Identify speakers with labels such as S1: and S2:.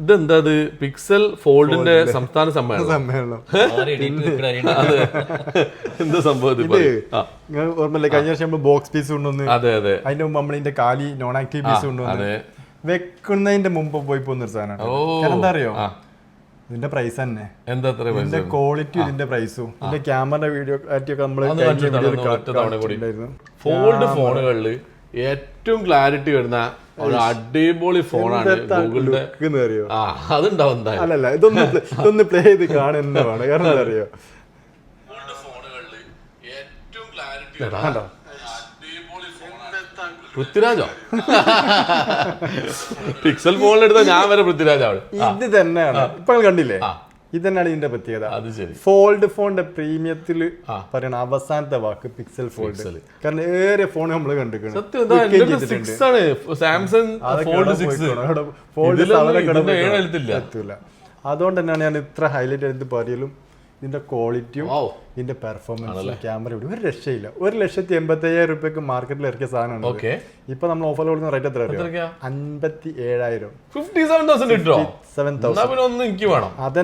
S1: ഇതെന്താ ഇത് പിക്സൽ ഫോൾഡിന്റെ സംസ്ഥാന സമ്മേളനം. എന്താ
S2: സംഭവം ഓർമ്മയില്ലേ കഴിഞ്ഞ വർഷം നമ്മൾ ബോക്സ് പീസ് കൊണ്ടുവന്ന്
S1: അതെ അതെ.
S2: അതിന്റെ മുമ്പ് നമ്മളിന്റെ കാലി നോൺ ആക്റ്റീവ് പീസ് കൊണ്ടുവന്ന് വെക്കുന്നതിന്റെ മുമ്പ് പോയി പോകുന്ന ഒരു സാധനമാണ് എന്താ അറിയോ? ഇതിന്റെ പ്രൈസ് തന്നെ.
S1: എന്താ പൈസ
S2: ഇതിന്റെ ക്വാളിറ്റി ഇതിന്റെ പ്രൈസും ഇതിന്റെ ക്യാമറ വീഡിയോ ക്ലാരിറ്റി ഒക്കെ നമ്മൾ.
S1: ഫോൾഡ് ഫോണുകളിൽ ഏറ്റവും ക്ലാരിറ്റി വരുന്ന അടിപൊളി ഫോണാണ് ഗൂഗിളിന്റെ
S2: അറിയോ
S1: ആ അതുണ്ടാവും
S2: അല്ലല്ല ഇതൊന്ന് ഇതൊന്ന് പ്ലേ ചെയ്ത് കാണുന്നതാണ്. കാരണം എന്താ അറിയോ
S1: ഏറ്റവും ക്ലാരിറ്റി
S2: കണ്ടോ?
S1: പൃഥ്വിരാജോ? പിക്സൽ ഫോണിൽ എടുത്ത ഞാൻ വരെ പൃഥ്വിരാജാണ്.
S2: ഇത് തന്നെയാണ്. ഇപ്പൊ കണ്ടില്ലേ? ഇത് തന്നെയാണ് ഇതിന്റെ പ്രത്യേകത.
S1: അത് ശരി.
S2: ഫോൾഡ് ഫോണിന്റെ പ്രീമിയത്തിൽ പറയണ അവസാനത്തെ വാക്ക് പിക്സൽ ഫോൾഡ് കാരണം ഏറെ ഫോൺ നമ്മൾ കണ്ടിട്ടുണ്ട് അതുകൊണ്ട് തന്നെയാണ് ഞാൻ ഇത്ര ഹൈലൈറ്റ് എടുത്ത് പറയലും ഇതിന്റെ ക്വാളിറ്റിയും ഇതിന്റെ പെർഫോമൻസും ക്യാമറ ഒരു രക്ഷയില്ല. ഒരു ലക്ഷത്തി എൺപത്തി അയ്യായിരം റുപ്യക്ക് മാർക്കറ്റിൽ ഇറക്കിയ സാധനമാണ് ഇപ്പൊ നമ്മൾ ഓഫർ കൊടുക്കുന്ന റേറ്റ് എത്ര അൻപത്തി ഏഴായിരം.
S1: Fifty seven thousand
S2: seven
S1: thousand
S2: അത്